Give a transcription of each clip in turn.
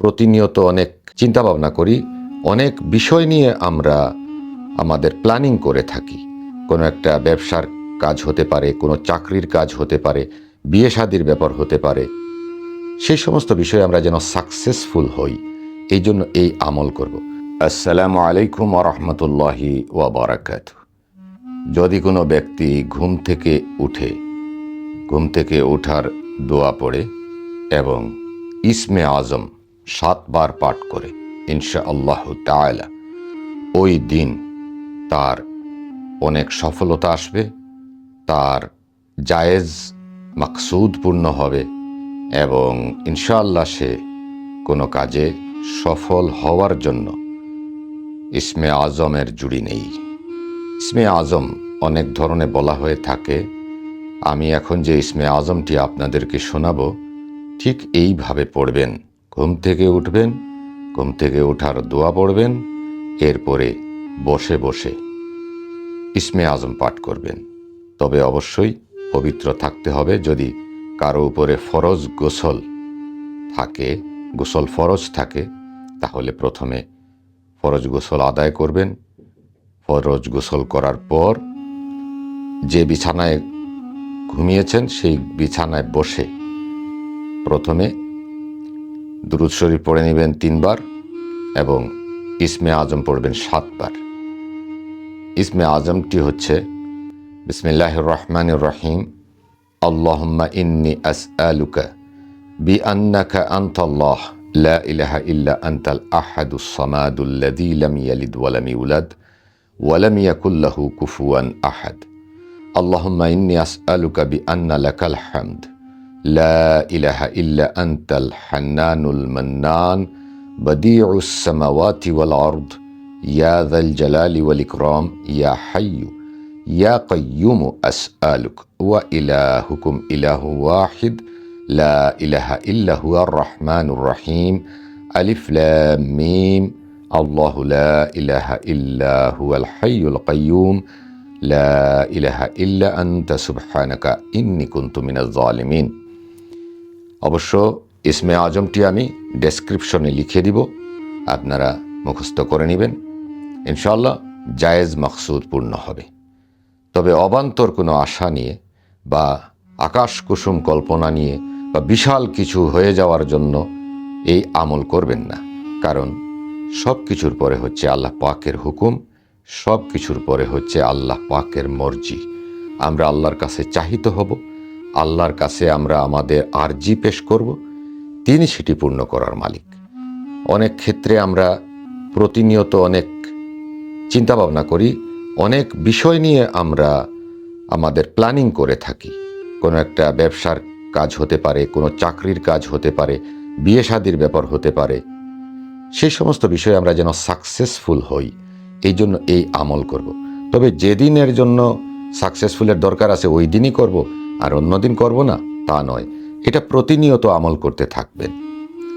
প্রতিনিয়ত অনেক চিন্তা ভাবনা করি, অনেক বিষয় নিয়ে আমরা আমাদের প্ল্যানিং করে থাকি। কোনো একটা ব্যবসার কাজ হতে পারে, কোনো চাকরির কাজ হতে পারে, বিয়ে শাদির ব্যাপার হতে পারে। সেই সমস্ত বিষয়ে আমরা যেন সাকসেসফুল হই, এই জন্য এই আমল করব। আসসালামু আলাইকুম রহমতুল্লাহি ওয়াবারাকাত যদি কোনো ব্যক্তি ঘুম থেকে উঠে, ঘুম থেকে ওঠার দোয়া পড়ে এবং ইসমে আজম সাতবার পাঠ করে ইনশা আল্লাহ তাআলা। ওই দিন তার অনেক সফলতা আসবে, তার জায়েজ মাকসুদ পূর্ণ হবে এবং ইনশাআল্লাহ সে কোনো কাজে সফল হওয়ার জন্য ইসমে আজমের জুড়ি নেই। ইসমে আজম অনেক ধরনের বলা হয়ে থাকে। আমি এখন যে ইসমে আজমটি আপনাদেরকে শোনাবো, ঠিক এইভাবে পড়বেন। ঘুম থেকে উঠবেন, ঘুম থেকে ওঠার দোয়া পড়বেন, এরপরে বসে বসে ইসমে আজম পাঠ করবেন। তবে অবশ্যই পবিত্র থাকতে হবে যদি কারও উপরে ফরজ গোসল থাকে, গোসল ফরজ থাকে, তাহলে প্রথমে ফরজ গোসল আদায় করবেন। ফরজ গোসল করার পর যে বিছানায় ঘুমিয়েছেন, সেই বিছানায় বসে প্রথমে দুরুদ শরীফ পড়ে নেবেন তিনবার এবং ইসমে আজম পড়বেন সাতবার। ইসমে আজমটি হচ্ছে বিসমিল্লাহ রহমান রহিম, আল্লাহম্মা ইন্নি আস আলুকা বি আন্নাকা আন্তল্লাহ, লা ইলাহা ইল্লা আন্তাল আহাদু সামাদুল্লাযী লাম ইয়ালিদ ওয়া লাম ইউলাদ ওয়া কুফুয়ান আহাদ। আল্লাহম্মা ইন্নি আস আলুকা বি আন্না লাকাল হামদ। لا إله إلا أنت الحنان المنان بديع السماوات والأرض. يا ذا الجلال والإكرام يا حي يا قيوم أسألك. وإلهكم إله واحد لا إله إلا هو الرحمن الرحيم. ألف لام ميم. الله لا إله إلا هو الحي القيوم. لا إله إلا أنت سبحانك إني كنت من الظالمين. অবশ্য ইসমে আজমটি আমি ডেসক্রিপশনে লিখে দিব, আপনারা মুখস্থ করে নেবেন। ইনশাল্লাহ জায়েজ মাকসুদ পূর্ণ হবে। তবে অবান্তর কোনো আশা নিয়ে বা আকাশ কুসুম কল্পনা নিয়ে বা বিশাল কিছু হয়ে যাওয়ার জন্য এই আমল করবেন না। কারণ সব কিছুর পরে হচ্ছে আল্লাহ পাকের হুকুম সব কিছুর পরে হচ্ছে আল্লাহ পাকের মর্জি। আমরা আল্লাহর কাছে চাহিত হব। আল্লাহর কাছে আমরা আমাদের আরজি পেশ করব, তিনি সেটি পূর্ণ করার মালিক। অনেক ক্ষেত্রে আমরা প্রতিনিয়ত অনেক চিন্তা ভাবনা করি, অনেক বিষয় নিয়ে আমরা আমাদের প্ল্যানিং করে থাকি। কোনো একটা ব্যবসার কাজ হতে পারে, কোনো চাকরির কাজ হতে পারে, বিয়ে শাদির ব্যাপার হতে পারে। সেই সমস্ত বিষয়ে আমরা যেন সাকসেসফুল হই, এই জন্য এই আমল করব। তবে যেদিনের জন্য সাকসেসফুলের দরকার আছে, ওই দিনই করব। আর অন্যদিন করব না, তা নয়। এটা প্রতিনিয়ত আমল করতে থাকবেন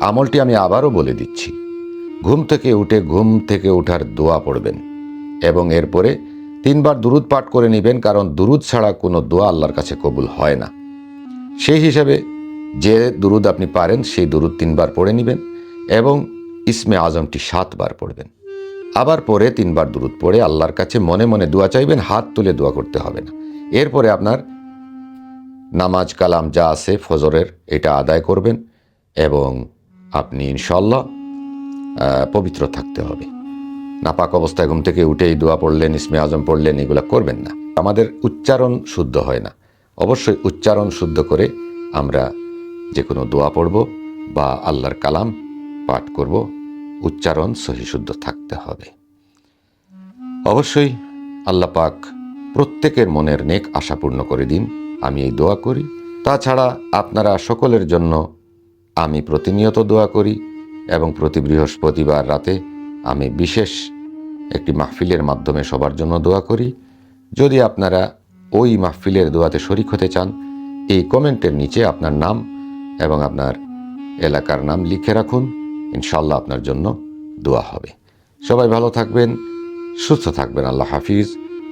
আমলটি আমি আবারও বলে দিচ্ছি। ঘুম থেকে উঠে ঘুম থেকে ওঠার দোয়া পড়বেন এবং এরপরে তিনবার দুরুদ পাঠ করে নেবেন, কারণ দুরুদ ছাড়া কোনো দোয়া আল্লাহর কাছে কবুল হয় না। সেই হিসাবে যে দুরুদ আপনি পারেন, সেই দুরুদ তিনবার পড়ে নেবেন এবং ইসমে আজমটি সাতবার পড়বেন। আবার পরে তিনবার দুরুদ পড়ে আল্লাহর কাছে মনে মনে দোয়া চাইবেন, হাত তুলে দোয়া করতে হবে না। এরপরে আপনার নামাজ কালাম যা আছে ফজরের, এটা আদায় করবেন এবং আপনি ইনশাল্লাহ পবিত্র থাকতে হবে। নাপাক অবস্থায় ঘুম থেকে উঠেই দোয়া পড়লেন, ইসমে আজম পড়লেন, এগুলো করবেন না। আমাদের উচ্চারণ শুদ্ধ হয় না। অবশ্যই উচ্চারণ শুদ্ধ করে আমরা যে কোনো দোয়া পড়ব বা আল্লাহর কালাম পাঠ করব, উচ্চারণ সহি শুদ্ধ থাকতে হবে। অবশ্যই আল্লাহ পাক প্রত্যেকের মনের নেক আশা পূর্ণ করে দিন। আমি এই দোয়া করি। তাছাড়া আপনারা সকলের জন্য আমি প্রতিনিয়ত দোয়া করি এবং প্রতি বৃহস্পতিবার রাতে আমি বিশেষ একটি মাহফিলের মাধ্যমে সবার জন্য দোয়া করি। যদি আপনারা ওই মাহফিলের দোয়াতে শরিক হতে চান, এই কমেন্টের নিচে আপনার নাম এবং আপনার এলাকার নাম লিখে রাখুন। ইনশাল্লাহ আপনার জন্য দোয়া হবে। সবাই ভালো থাকবেন, সুস্থ থাকবেন। আল্লাহ হাফিজ।